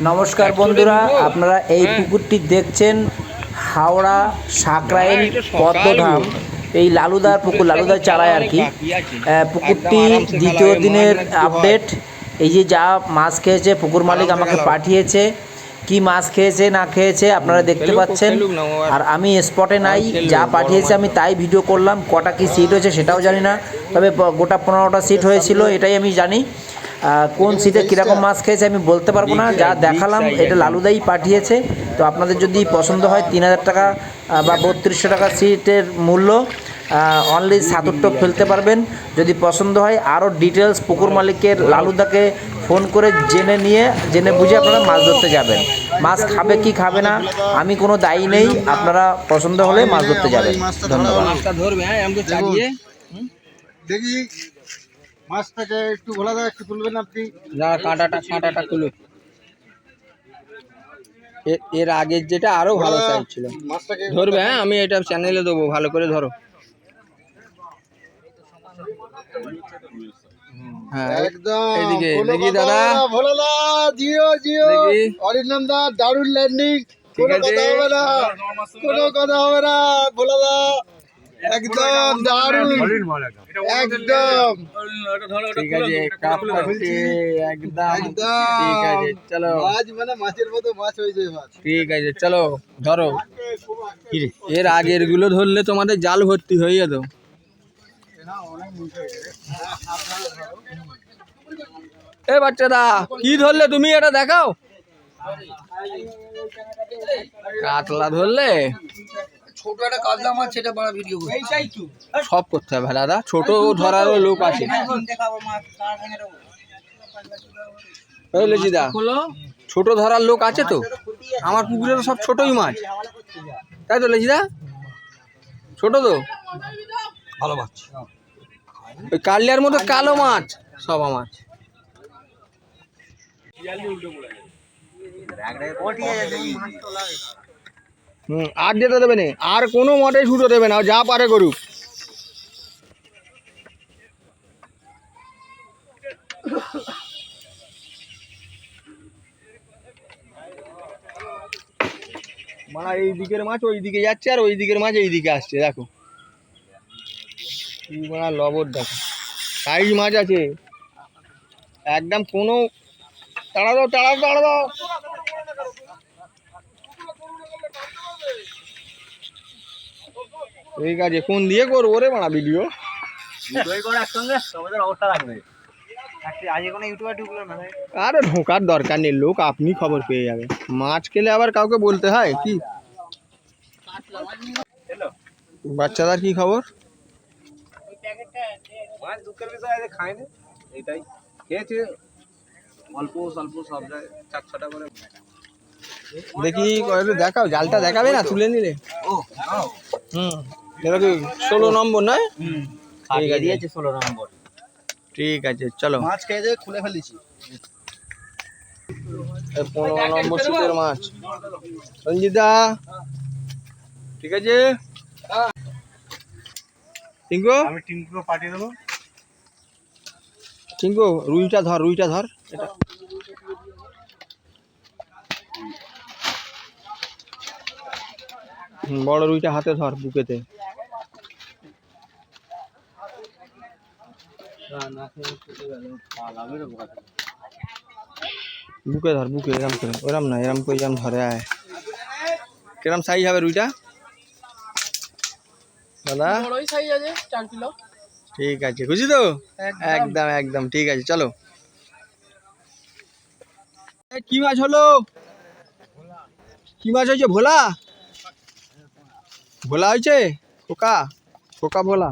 নমস্কার বন্ধুরা আপনারা এই পুকুরটি দেখছেন হাওড়া সাকরাইল পদ্মধাম। এই লালুদার পুকুর লালুদার চালায় আর কি। পুকুরটি দ্বিতীয় দিনের আপডেট এই যে যা মাছ খেয়েছে পুকুর মালিক আমাকে পাঠিয়েছে কি মাছ খেয়েছে না খেয়েছে আপনারা দেখতে পাচ্ছেন। আর আমি স্পটে নাই যা পাঠিয়েছে আমি তাই ভিডিও করলাম কটা কি সিট হয়েছে সেটাও জানি না তবে গোটা পনেরোটা সিট হয়েছিল এটাই আমি জানি। কোন সিটে কীরকম মাছ খেয়েছে আমি বলতে পারব না যা দেখালাম এটা লালুদাই পাঠিয়েছে। তো আপনাদের যদি পছন্দ হয় তিন হাজার টাকা বা বত্রিশশো টাকা সিটের মূল্য অনলি সাতুরটপ ফেলতে পারবেন। যদি পছন্দ হয় আরও ডিটেলস পুকুর মালিকের লালুদাকে ফোন করে জেনে নিয়ে জেনে বুঝে আপনারা মাছ ধরতে যাবেন। মাছ খাবে কি খাবে না আমি কোনো দায়ী নেই আপনারা পছন্দ হলে মাছ ধরতে যাবেন। ধন্যবাদ। মাছটা ধরবে হ্যাঁ দেখি মাছটাকে একটু ভোলা দাও একটু তুলবেন আপনি। যা কাঁটাটা কাঁটাটা এর আগের যেটা আরও ভালো সাইজ ছিল। ধরবে হ্যাঁ আমি এটা চ্যানেলে দেবো ভালো করে ধরো। হ্যাঁ না, দারুণ ল্যান্ডিং কোনো কথা হবে না কোনো কথা হবে না একদম দারুণ একদম ঠিক আছে একদম ঠিক আছে চলো মাছ মানে মাছের মতো মাছ হয়েছে এবার ঠিক আছে চলো ধরো এর আগেরগুলো ধরলে তোমাদের জাল ভর্তি হয়ে যেত এ বাচ্চাদা কি ধরলে তুমি এটা দেখাও কাতলা ধরলে ছোট একটা মাছ সেটা বড় ভিডিও সব করতে হবে দাদা। ছোট ধরারও লোক আছে। লেজিদা ছোট ধরার লোক আছে তো? আমার পুকুরে তো সব ছোটই মাছ। তাই তো লেজিদা ছোট তো? ভালো মাছ। ওই কালিয়ার মতো কালো মাছ সব আমার। হুম, আর যেতে দেবে না। আর কোনো মটে ছুটো দেবে না যা পারে করুক। মানে এই দিকের মাছ ওই দিকে যাচ্ছে আর ওই দিকের মাছ এই দিকে আসছে, দেখো। লবর দেখো। সাইজ মাছ আছে। একদম কোনো তাড়া দাও তাড়া দাও তাড়া দাও। ঠিক আছে কোন দিয়ে করব রে মানা? ভিডিও আরে ঢোকার দরকার নেই লোক আপনি খবর পেয়ে যাবে। মাছ খেলে আবার কাউকে বলতে হয় কি? বাচ্চাদার কি খবর? দেখি দেখাও জালটা দেখাবে না তুলে নিলে। ও হুম। ষোলো নম্বর নয়? ঠিক আছে। ষোলো নম্বর। ঠিক আছে চলো। মাছ খেয়ে দিয়ে খুলে ফেলেছি। পনেরো নম্বর সিটের মাছ। রঞ্জিতা ঠিক আছে? টিঙ্কু? আমি টিঙ্কুকে পাঠিয়ে দেবো। টিঙ্কু রুইটা ধর রুইটা ধর। এটা। বড় রুইটা হাতে ধর বুকেতে। বুকে ধর বুকে এরম করে ওরম না এরম করে এরম ধরে আয়। কিরম সাইজ হবে রুইটা? দাদা? বড়ই সাইজ আছে চার কিলো। ঠিক আছে খুশি তো? একদম। একদম ঠিক আছে চলো। কি মাছ হলো? কি মাছ হয়েছে ভোলা? ভোলা হয়েছে? খোকা? খোকা ভোলা?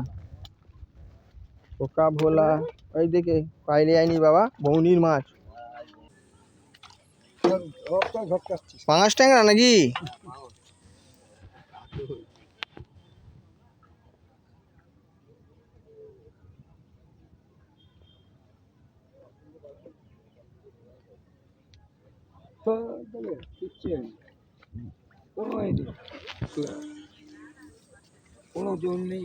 খোকা ভোলা ওই দেখে পাইলে আইনি বাবা বৌনির মাছ পাঁচ ট্যাংরা নাকি কোনো জোর নেই